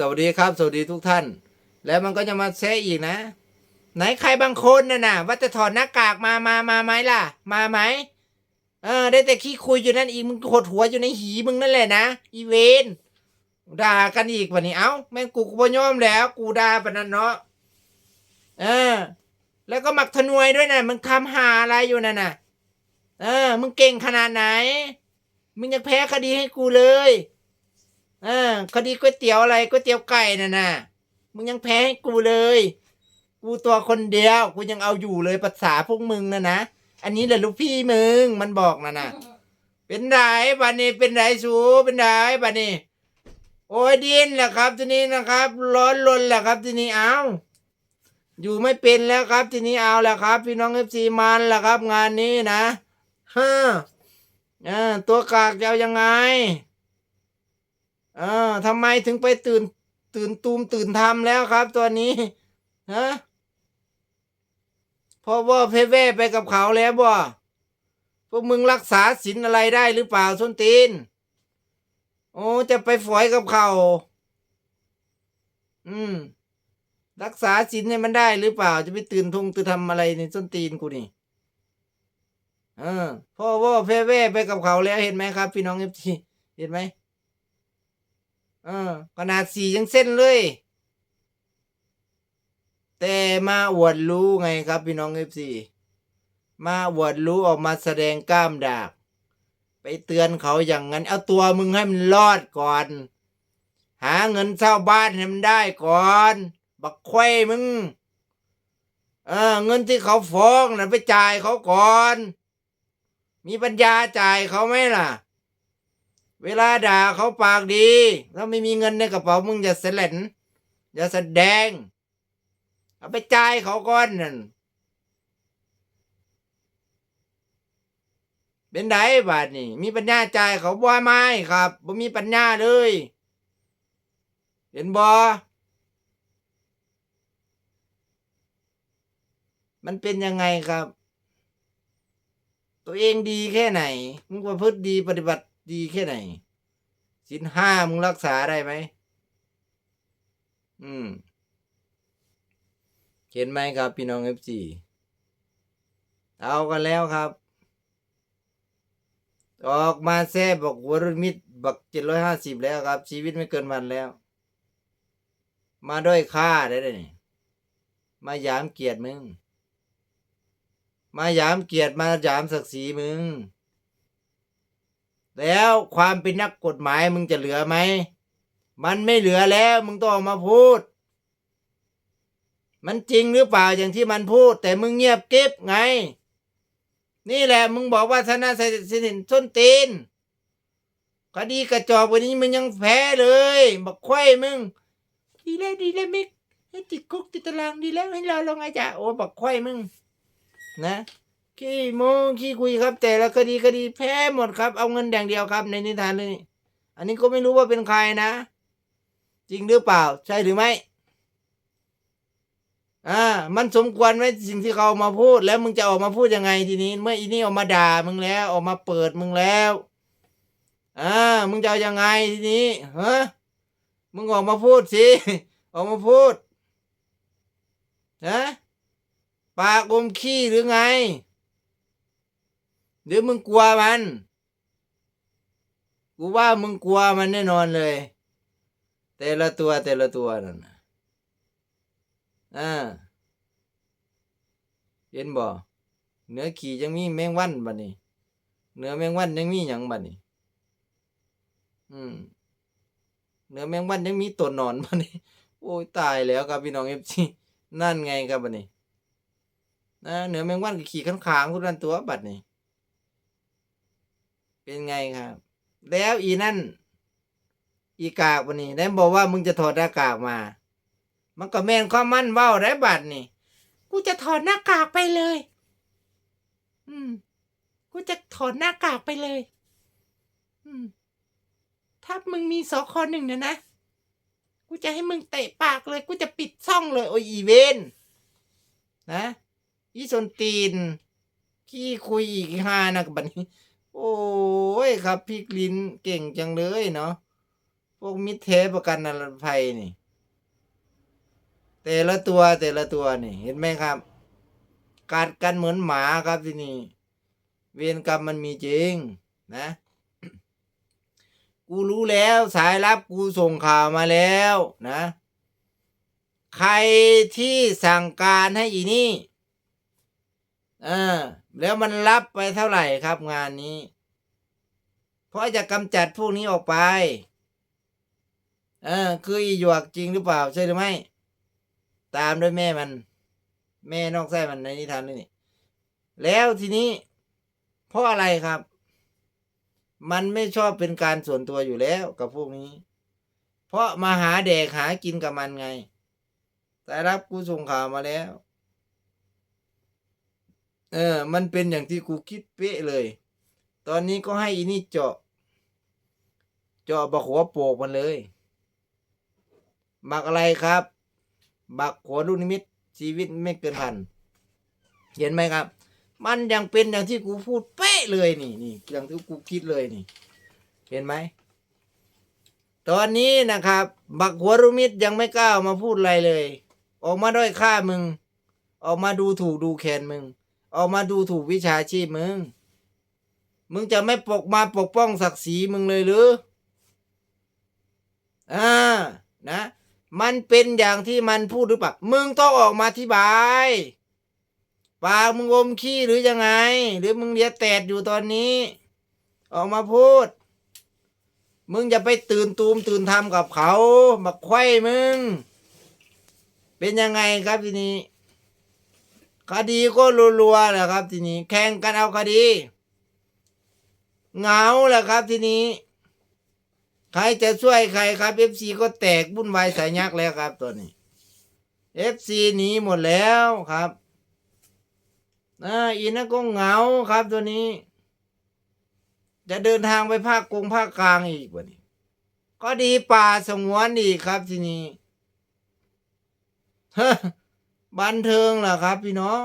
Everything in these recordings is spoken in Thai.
สวัสดีครับ สวัสดีทุกท่าน แล้วมันก็จะมาแซะอีกนะ ไหนใครบางคนน่ะนะว่าจะถอดหน้ากากมามามาไหมล่ะ มาไหมเออ ได้แต่ขี้คุยอยู่นั่นอีกมึงขดหัวอยู่ในหีมึงนั่นแหละนะอีเวนด่ากันอีกวันนี้เอ้าแม่งกูกูบ่ยอมแล้ว กูด่าปนั้นเนาะเออ แล้วก็หมักทนวยด้วยนะมึงทำหาอะไรอยู่นั่นน่ะ เออ มึงเก่งขนาดไหน มึงยังแพ้คดีให้กูเลย เออคดีก๋วยเตี๋ยวอะไรก๋วยเตี๋ยวไก่น่ะนะมึงยังแพ้ให้กูเลย กูตัวคนเดียว กูยังเอาอยู่เลยภาษาพวกมึงนะนะ อันนี้แหละลูกพี่มึง มันบอกนะนะเป็นไรบัดนี้เป็นไรสูเป็นไรบัดนี้ โอ้ยดินแหละครับ ทีนี้นะครับ ร้อนรนแหละครับ ทีนี้เอาอยู่ไม่เป็นแล้วครับ ทีนี้เอาแหละครับ พี่น้องเอฟซีมันแหละครับ งานนี้นะฮ่าตัวกากจะเอายังไง เออทำไมถึงไปตื่น ตื่นตูมตื่นทำแล้วครับ ตัวนี้ฮะเพราะว่าเพเว่ไปกับเขาแล้วบ่พวกมึงรักษาศีลอะไรได้หรือเปล่าส้นตีน โอ้จะไปฝอยกับเขาอืม รักษาศีลให้มันได้หรือเปล่า จะไปตื่นทงตื่นทำอะไรในส้นตีนกูนี่เออพ่อว่าเพเว่ไปกับเขาแล้วเห็นไหมครับ พี่น้องเอฟซีเห็นไหม เออขนาดสี่ยังเส้นเลย แต่มาอวดรู้ไงครับพี่น้องเอฟซีมาอวดรู้ออกมาแสดงกล้ามดากไปเตือนเขาอย่างนั้น เอาตัวมึงให้มันรอดก่อน หาเงินเช่าบ้านให้มันได้ก่อน บักควยมึง เออ เงินที่เขาฟ้องนะไปจ่ายเขาก่อน มีปัญญาจ่ายเขาไหมล่ะ เวลาด่าเขาปากดี แล้วไม่มีเงินในกระเป๋ามึงอย่าเสลนอย่าแสดง เอาไปจ่ายเขาก่อนนั่นเป็นไดบาทนี่มีปัญญาจ่ายเขาบ่ไหม่ครับบ่มีปัญญาเลย เห็นบ่มันเป็นยังไงครับ ตัวเองดีแค่ไหน มึงประพฤติดีปฏิบัติ ดีแค่ไหนสินห้ามึงรักษาได้ไหม อืม เห็นไหมครับ พี่น้องเอฟซีเอากันแล้วครับ ออกมาแซ่บอกวรุมิตรบักเจ็ดร้อยห้าสิบแล้วครับ ชีวิตไม่เกินวันแล้ว มาด้วยค่าได้เลยมายามเกียรติมึง มายามเกียรติมายามศักดิ์ศรีมึง แล้วความเป็นนักกฎหมายมึงจะเหลือไหม มันไม่เหลือแล้วมึงต้องออกมาพูด มันจริงหรือเปล่าอย่างที่มันพูด แต่มึงเงียบเก็บไง นี่แหละมึงบอกว่าธนาสินินส้นตีนคดีกระจอกวันนี้มึงยังแพ้เลยบักควยมึง ดีแล้วดีแล้วมิกให้ติดคุกติดตารางดีแล้วให้เราลงอาจารย์โอ้บักควยมึง นะ ขี้โมงขี้คุยครับ แต่ละคดีคดีแพ้หมดครับ เอาเงินอย่างเดียวครับ ในนิทานเลยอันนี้ก็ไม่รู้ว่าเป็นใครนะ จริงหรือเปล่า ใช่หรือไม่อ่ามันสมควรไหมสิ่งที่เขามาพูด แล้วมึงจะออกมาพูดยังไงทีนี้ เมื่ออีนี่ออกมาด่ามึงแล้ว ออกมาเปิดมึงแล้วอ่ามึงจะเอายังไงทีนี้ฮะมึงออกมาพูดสิออกมาพูดฮะปากอมขี้หรือไง หรือมึงกลัวมัน กูว่ามึงกลัวมันแน่นอนเลย แต่ละตัวแต่ละตัวนั่นนะอ่าเห็นบ่เนื้อขี่ยังมีแมงวันบัดนี้เนื้อแมงวันยังมีหยังบัดนี้อืมเนื้อแมงวันยังมีตัวหนอนบัดนี้ โอ้ยตายแล้วครับพี่น้องเอฟซีนั่นไงครับบัดนี้นะเนื้อแมงวันก็ขี่ข้างขางๆทุกนั้นตัวบัดนี้ เป็นไงครับ แล้วอีนั่น อีกากวันนี้ได้บอกว่ามึงจะถอดหน้ากากมา มันก็แม่นความมั่นเว้าได้บัดนี่กูจะถอดหน้ากากไปเลย อืม กูจะถอดหน้ากากไปเลย อืม ถ้ามึงมีสอคอหนึ่งเนี่ยนะ กูจะให้มึงเตะปากเลย กูจะปิดช่องเลย โอ้ยอีเวนนะอีสนตีนขี้คุยอีกห้านะกับบัดนี้ โอ้ยครับ พี่กลินเก่งจังเลยเนาะพวกมิตรเทประกันอันภัยนี่ แต่ละตัวแต่ละตัวนี่ เห็นไหมครับกัดกันเหมือนหมาครับที่นี่ เวรกรรมมันมีจริง นะ กูรู้แล้วสายลับกูส่งข่าวมาแล้วนะ ใครที่สั่งการให้อีนี่ เออ แล้วมันรับไปเท่าไหร่ครับงานนี้ เพราะจะกำจัดพวกนี้ออกไป เออ คืออีหยวกจริงหรือเปล่าใช่หรือไม่ ตามด้วยแม่มัน แม่นอกไส้มันในนิทานนี่ แล้วทีนี้ เพราะอะไรครับ มันไม่ชอบเป็นการส่วนตัวอยู่แล้วกับพวกนี้ เพราะมาหาแดกหากินกับมันไงแต่รับกูส่งข่าวมาแล้ว เออ มันเป็นอย่างที่กูคิดเป๊ะเลย ตอนนี้ก็ให้อีนี่เจาะ เจาะบักหัวโปกมันเลย บักอะไรครับ บักหัวลูกนิมิตชีวิตไม่เกินพัน เห็นไหมครับ มันยังเป็นอย่างที่กูพูดเป๊ะเลยนี่นี่อย่างที่กูคิดเลยนี่ เห็นไหม ตอนนี้นะครับ บักหัวรุมิตยังไม่กล้าออกมาพูดอะไรเลย ออกมาด้อยค่ามึง ออกมาดูถูกดูแคลนมึง ออกมาดูถูกวิชาชีพมึง มึงจะไม่ปกมาปกป้องศักดิ์ศรีมึงเลยหรือ อ่า นะ มันเป็นอย่างที่มันพูดหรือเปล่า มึงต้องออกมาอธิบายปากมึงอมขี้หรือยังไง หรือมึงเลียแตดอยู่ตอนนี้ ออกมาพูด มึงอย่าไปตื่นตูมตื่นทำกับเขามาไขว้มึง เป็นยังไงครับทีนี้ คดีก็รัวๆแหละครับ ทีนี้ แข่งกันเอาคดีเหงาแหละครับ ทีนี้ ใครจะช่วยใครครับเอฟซีก็แตกบุ่นวายสายยักษ์แล้วครับตัวนี้เอฟซีหนีหมดแล้วครับอ่าอีนั่นก็เหงาครับตัวนี้ จะเดินทางไปภาคกงภาคกลางอีกวันนี้ ก็ดีป่าสงวนอีกครับทีนี้ ฮะ บันเทิงล่ะครับ พี่น้อง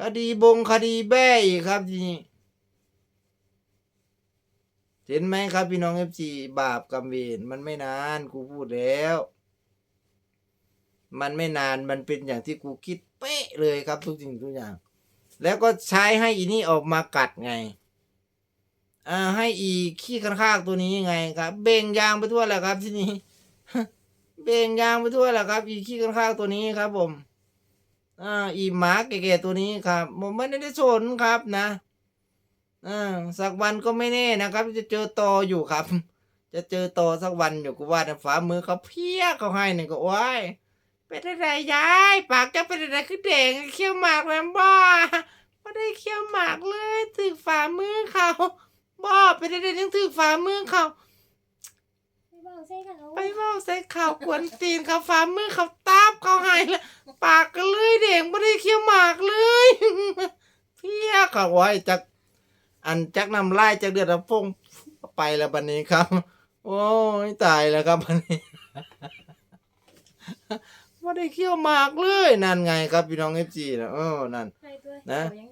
คดีบงคดีแบ้อีกครับทีนี้เห็นไหมครับพี่น้องเอฟซีบาปกรรมเวรมันไม่นานกูพูดแล้ว มันไม่นานมันเป็นอย่างที่กูคิดเป๊ะเลยครับทุกสิ่งทุกอย่าง แล้วก็ใช้ให้อีนี่ออกมากัดไงอ่าให้อีขี้ข้างๆตัวนี้ไงครับ เบ่งยางไปทั่วแหละครับที่นี้ เบ่งยางไปทั่วแหละครับ อีขี้ข้างๆตัวนี้ครับ ผม อ่า อีหมาแก่ๆตัวนี้ครับ ผมไม่ได้สนครับนะอ่าสักวันก็ไม่แน่นะครับ จะเจอตออยู่ครับ จะเจอตอสักวันอยู่กูว่าแต่ฝ่ามือเขาเพี้ยเขาให้เนี่ยก็โอ้ยเป็นอะไรยาย ปากจะเป็นอะไรคือแดงเขี้ยวหมากแล้วบ้าไม่ได้เขี้ยวหมากเลยถึกฝ่ามือเขาบ้าเป็นอะไรถึงถึกฝ่ามือเขา ใส่เขาไปเว่าใส่ข่าวกวนตีนเขาฝ่ามือเขาตาบเขาให้แล้วปากก็เลยแดงไม่ได้เขี้ยวหมากเลย เพี้ยเขาไว้จากอันจักน้ำลายจากเดือดน้ำฟงไปแล้วบันนี้ครับ โอ้ยตายแล้วครับบันนี้ว่าได้เคี่ยวหมากเลยนั่นไงครับพี่น้องเอฟซีนะเออนั่นใครตัวนะ เขายัง